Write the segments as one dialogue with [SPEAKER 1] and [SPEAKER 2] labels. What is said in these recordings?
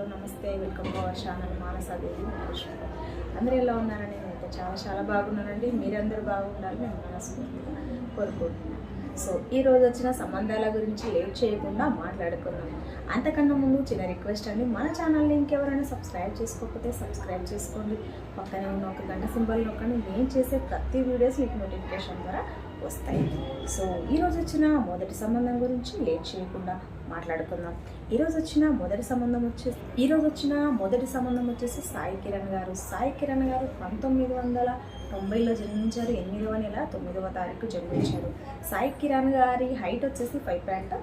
[SPEAKER 1] Hello నమస్తే. Welcome to our channel Manasadevi అందరూ ఎలా ఉన్నారని నేనైతే చాలా చాలా బాగున్నానండి. మీరందరూ బాగుండాలి నేను మనస్ఫూర్తిగా కోరుకుంటున్నాను సో ఈ రోజు వచ్చిన సంబంధాల గురించి లేట్ చేయకుండా మాట్లాడుకున్నాను అంతకన్నా ముందు చిన్న రిక్వెస్ట్ అండి. మన ఛానల్ని ఇంకెవరైనా సబ్స్క్రైబ్ చేసుకోకపోతే సబ్స్క్రైబ్ చేసుకోండి. పక్కనే ఉన్న ఒక గంట సింబల్ నొక్కండి. నేను చేసే ప్రతి వీడియోస్ మీకు నోటిఫికేషన్ ద్వారా వస్తాయి. సో ఈరోజు వచ్చిన మొదటి సంబంధం గురించి లేట్ చేయకుండా మాట్లాడుకుందాం. ఈరోజు వచ్చిన మొదటి సంబంధం వచ్చేసి ఈరోజు వచ్చిన మొదటి సంబంధం వచ్చేసి సాయి కిరణ్ గారు. సాయి కిరణ్ గారు పంతొమ్మిది వందల తొంభైలో జన్మించారు. ఎనిమిదవ నెల తొమ్మిదవ తారీఖు జన్మించారు. సాయి కిరణ్ గారి హైట్ వచ్చేసి ఫైవ్ పాయింట్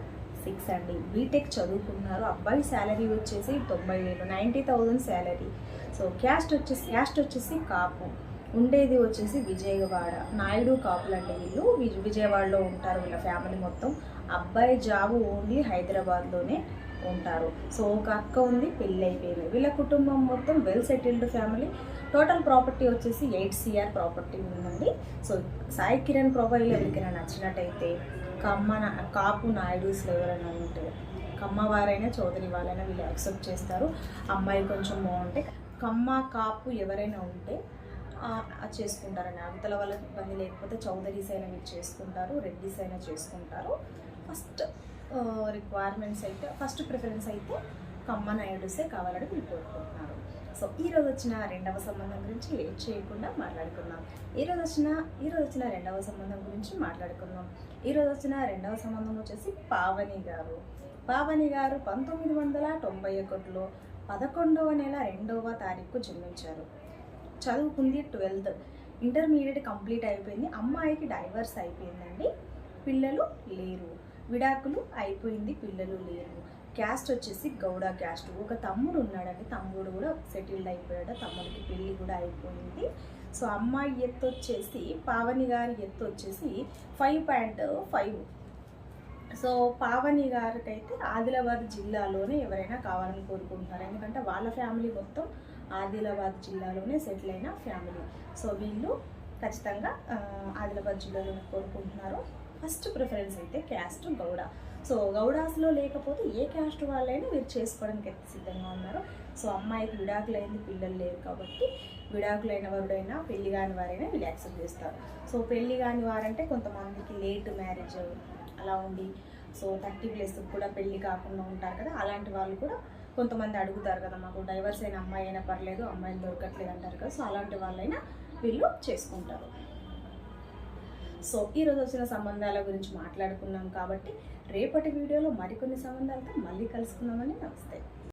[SPEAKER 1] సిక్స్ అండి. బీటెక్ చదువుకున్నారు. అబ్బాయి శాలరీ వచ్చేసి తొంభై వేలు ninety thousand salary. So caste వచ్చేసి క్యాస్ట్ వచ్చేసి కాపు. ఉండేది వచ్చేసి విజయవాడ. నాయుడు కాపులు అంటే వీళ్ళు. విజయవాడలో ఉంటారు వీళ్ళ ఫ్యామిలీ మొత్తం. అబ్బాయి జాబు ఓన్లీ హైదరాబాద్లోనే ఉంటారు. సో ఒక అక్క ఉంది పెళ్ళి అయిపోయింది వీళ్ళ కుటుంబం మొత్తం well settled family. Total property వచ్చేసి ఎయిట్ సిఆర్ ప్రాపర్టీ ఉందండి. సో సాయి కిరణ్ ప్రొఫైల్ ఎవరికైనా నచ్చినట్టయితే కమ్మ కాపు నాయుడుస్లో ఎవరైనా ఉంటే కమ్మ వారైనా చౌదరి వాళ్ళైనా వీళ్ళు యాక్సెప్ట్ చేస్తారు. అమ్మాయి కొంచెం బాగుంటే కమ్మ కాపు ఎవరైనా ఉంటే చేసుకుంటారని అవతల వాళ్ళకి ఇబ్బంది లేకపోతే చౌదరీస్ అయినా మీరు చేసుకుంటారు రెడ్డిస్ అయినా చేసుకుంటారు. ఫస్ట్ రిక్వైర్మెంట్స్ అయితే ఫస్ట్ ప్రిఫరెన్స్ అయితే కమ్మ నాయుడుసే కావాలని మీరు కోరుకుంటున్నారు. సో ఈ రోజు వచ్చిన రెండవ సంబంధం గురించి లేట్ చేయకుండా మాట్లాడుకుందాం. ఈ రోజు వచ్చిన ఈ రోజు వచ్చిన రెండవ సంబంధం గురించి మాట్లాడుకుందాం. ఈ రోజు వచ్చిన రెండవ సంబంధం వచ్చేసి పావని గారు. పావని గారు పంతొమ్మిది వందల తొంభై ఒకటిలో పదకొండవ నెల రెండవ తారీఖు జన్మించారు. చదువుకుంది ట్వెల్త్. ఇంటర్మీడియట్ కంప్లీట్ అయిపోయింది. అమ్మాయికి డైవర్స్ అయిపోయిందండి. పిల్లలు లేరు. విడాకులు అయిపోయింది పిల్లలు లేరు. క్యాస్ట్ వచ్చేసి గౌడ క్యాస్ట్. ఒక తమ్ముడు ఉన్నాడండి. తమ్ముడు కూడా సెటిల్డ్ అయిపోయాడు తమ్ముడికి పెళ్ళి కూడా అయిపోయింది. సో అమ్మాయి ఎత్తు వచ్చేసి పావని గారి ఎత్తు వచ్చేసి five point five so Pavani గారికి అయితే ఆదిలాబాద్ జిల్లాలోనే ఎవరైనా కావాలని కోరుకుంటున్నారు. ఎందుకంటే వాళ్ళ ఫ్యామిలీ మొత్తం ఆదిలాబాద్ జిల్లాలోనే సెటిల్ అయిన ఫ్యామిలీ. సో వీళ్ళు ఖచ్చితంగా ఆదిలాబాద్ జిల్లాలోనే కోరుకుంటున్నారు. ఫస్ట్ ప్రిఫరెన్స్ అయితే క్యాస్ట్ గౌడ. సో గౌడాస్లో లేకపోతే ఏ క్యాస్ట్ వాళ్ళైనా మీరు చేసుకోవడానికి అయితే సిద్ధంగా ఉన్నారు. సో అమ్మాయికి విడాకులైంది పిల్లలు లేరు కాబట్టి విడాకులైన వారుడైనా పెళ్ళి కాని వారైనా వీళ్ళు యాక్సెప్ట్ చేస్తారు. సో పెళ్ళి కాని వారంటే కొంతమందికి లేట్ మ్యారేజ్ అలా ఉండి సో థర్టీ ప్లస్ కూడా పెళ్ళి కాకుండా ఉంటారు కదా అలాంటి వాళ్ళు కూడా కొంతమంది అడుగుతారు కదా మాకు డైవర్స్ అయిన అమ్మాయి అయినా పర్లేదు అమ్మాయిలు దొరకట్లేదు అంటారు కదా సో అలాంటి వాళ్ళైనా వీళ్ళు చేసుకుంటారు. సో ఈరోజు వచ్చిన సంబంధాల గురించి మాట్లాడుకున్నాం కాబట్టి రేపటి వీడియోలో మరికొన్ని సంబంధాలతో మళ్ళీ కలుసుకుందామని నమస్తే.